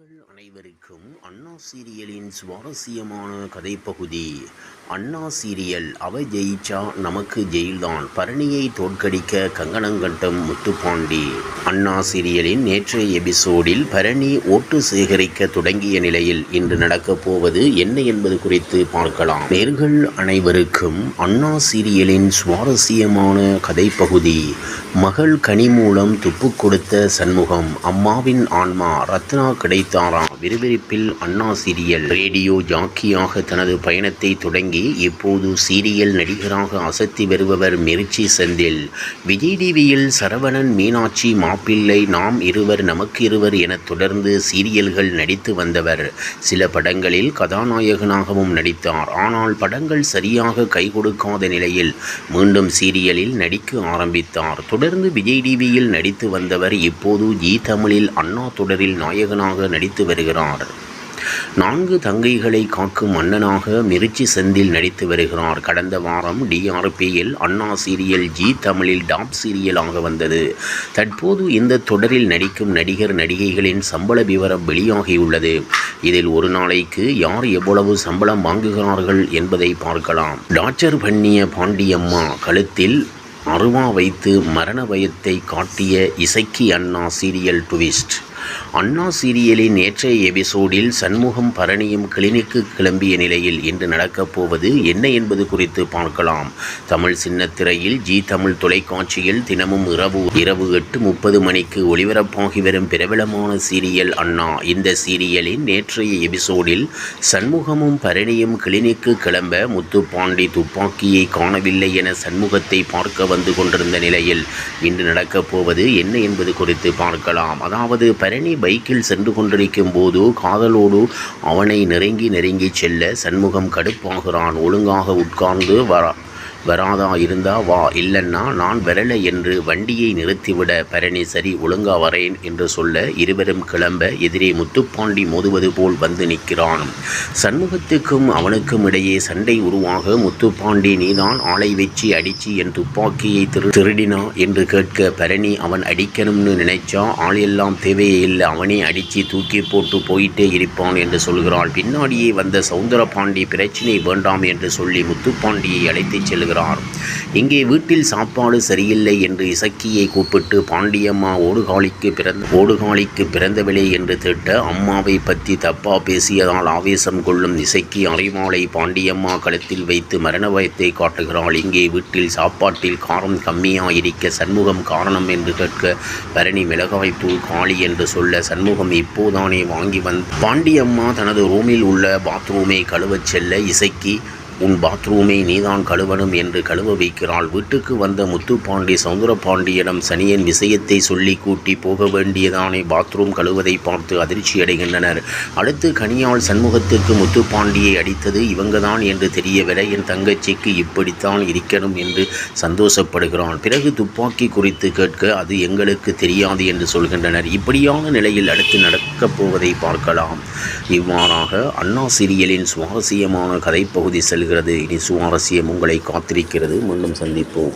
நேர்கள் அனைவருக்கும் அண்ணா சீரியலின் சுவாரஸ்யமான கதைப்பகுதி அண்ணா சீரியல் அவ ஜெயிச்சா நமக்கு ஜெயில்தான். பரணியை தோற்கடிக்க கங்கணங்கட்டம் முத்துப்பாண்டி. அண்ணா சீரியலின் நேற்றைய எபிசோடில் பரணி ஓட்டு சேகரிக்க தொடங்கிய நிலையில் இன்று நடக்கப் போவது என்ன என்பது குறித்து பார்க்கலாம். நேர்கள் அனைவருக்கும் அண்ணா சீரியலின் சுவாரஸ்யமான கதைப்பகுதி மகள் கனி மூலம் துப்பு கொடுத்த சண்முகம் அம்மாவின் ஆன்மா ரத்னா தாரா விறுவிறுப்பில் அண்ணா சீரியல் ரேடியோ ஜாக்கியாக தனது பயணத்தை தொடங்கி இப்போது சீரியல் நடிகராக அசத்தி வருபவர் மிர்ச்சி செந்தில். விஜய் டிவியில் சரவணன் மீனாட்சி மாப்பிள்ளை நாம் இருவர் நமக்கு இருவர் என தொடர்ந்து சீரியல்கள் நடித்து வந்தவர். சில படங்களில் கதாநாயகனாகவும் நடித்தார். ஆனால் படங்கள் சரியாக கை கொடுக்காத நிலையில் மீண்டும் சீரியலில் நடிக்க ஆரம்பித்தார். தொடர்ந்து விஜய் டிவியில் நடித்து வந்தவர் இப்போது ஜி தமிழில் அண்ணா தொடரில் நாயகனாக நடித்து வருகிறார். நான்கு தங்கைகளை காக்கும் மன்னனாக மிருச்சி செந்தில் நடித்து வருகிறார். கடந்த வாரம் டிஆர்பியில் அண்ணா சீரியல் ஜி தமிழில் டாப் சீரியலாக வந்தது. தற்போது இந்த தொடரில் நடிக்கும் நடிகர் நடிகைகளின் சம்பள விவரம் வெளியாகியுள்ளது. இதில் ஒரு நாளைக்கு யார் எவ்வளவு சம்பளம் வாங்குகிறார்கள் என்பதை பார்க்கலாம். டாக்டர் பண்ணிய பாண்டியம்மா கழுத்தில் அருவா வைத்து மரண பயத்தை காட்டிய இசைக்கு அண்ணா சீரியல் ட்விஸ்ட். அண்ணா சீரியலின் நேற்றைய எபிசோடில் சண்முகம் பரணியும் கிளினிக்கு கிளம்பிய நிலையில் இன்று நடக்கப் போவது என்ன என்பது குறித்து பார்க்கலாம். தமிழ் சின்னத்திரையில் ஜி தமிழ் தொலைக்காட்சியில் தினமும் இரவு இரவு எட்டு முப்பது மணிக்கு ஒளிபரப்பாகி வரும் பிரபலமான சீரியல் அண்ணா. இந்த சீரியலின் நேற்றைய எபிசோடில் சண்முகமும் பரணியும் கிளினிக்கு கிளம்ப முத்துப்பாண்டி துப்பாக்கியை காணவில்லை என சண்முகத்தை பார்க்க வந்து கொண்டிருந்த நிலையில் இன்று நடக்கப் போவது என்ன என்பது குறித்து பார்க்கலாம். அதாவது பரணி பைக்கில் சென்று கொண்டிருக்கும் போது காதலோடு அவனை நெருங்கி நெருங்கி செல்ல சண்முகம் கடுப்பாகிறான். ஒழுங்காக உட்கார்ந்து வரான் வராதா இருந்தா வா இல்லைன்னா நான் வரலை என்று வண்டியை நிறுத்திவிட பரணி சரி ஒழுங்கா வரேன் என்று சொல்ல இருவரும் கிளம்ப எதிரே முத்துப்பாண்டி மோதுவது போல் வந்து நிற்கிறான். சண்முகத்துக்கும் அவனுக்கும் இடையே சண்டை உருவாக முத்துப்பாண்டி நீதான் ஆளை வச்சு அடிச்சு என் துப்பாக்கியை திரு திருடினா என்று கேட்க பரணி அவன் அடிக்கணும்னு நினைச்சா ஆள் எல்லாம் தேவையே இல்லை அவனே அடித்து தூக்கி போட்டு போயிட்டே இருப்பான் என்று சொல்கிறாள். பின்னாடியே வந்த சவுந்தரபாண்டி பிரச்சினை வேண்டாம் என்று சொல்லி முத்துப்பாண்டியை அழைத்துச் செல்கிறார் சொல்கிறார் இங்கே வீட்டில் சாப்பாடு சரியில்லை என்று இசக்கியை கூப்பிட்டு பாண்டியம்மா ஓடுகாலிக்கு பிறந்த ஓடுகாலிக்கு பிறந்தவில்லை என்று திட்ட அம்மாவை பற்றி தப்பா பேசியதால் ஆவேசம் கொள்ளும் இசக்கி அறிவாளை பாண்டியம்மா கழுத்தில் வைத்து மரண பயத்தை காட்டுகிறாள். இங்கே வீட்டில் சாப்பாட்டில் காரம் கம்மியாயிருக்க சண்முகம் காரணம் என்று கேட்க பரணி மிளகாய்த்தூள் காளி என்று சொல்ல சண்முகம் இப்போதானே வாங்கி வந் பாண்டியம்மா தனது ரூமில் உள்ள பாத்ரூமை கழுவச் செல்ல இசைக்கு உன் பாத்ரூமை நீதான் கழுவணும் என்று கழுவ வைக்கிறாள். வீட்டுக்கு வந்த முத்துப்பாண்டி சவுந்தரபாண்டியிடம் சனியன் விஷயத்தை சொல்லி கூட்டி போக வேண்டியதானே. பாத்ரூம் கழுவதை பார்த்து அதிர்ச்சி அடைகின்றனர். அடுத்து கனியால் சண்முகத்திற்கு முத்துப்பாண்டியை அடித்தது இவங்கதான் என்று தெரியவில்லை என் தங்கச்சிக்கு இப்படித்தான் இருக்கணும் என்று சந்தோஷப்படுகிறான் பிறகு துப்பாக்கி குறித்து கேட்க அது எங்களுக்கு தெரியாது என்று சொல்கின்றனர். இப்படியான நிலையில் அடுத்து நடக்கப் போவதை பார்க்கலாம். இவ்வாறாக அண்ணா சீரியலின் சுவாரஸ்யமான கதைப்பகுதி செல்கிறது. இனி சுவாரஸ்யம் உங்களை காத்திருக்கிறது. மீண்டும் சந்திப்போம்.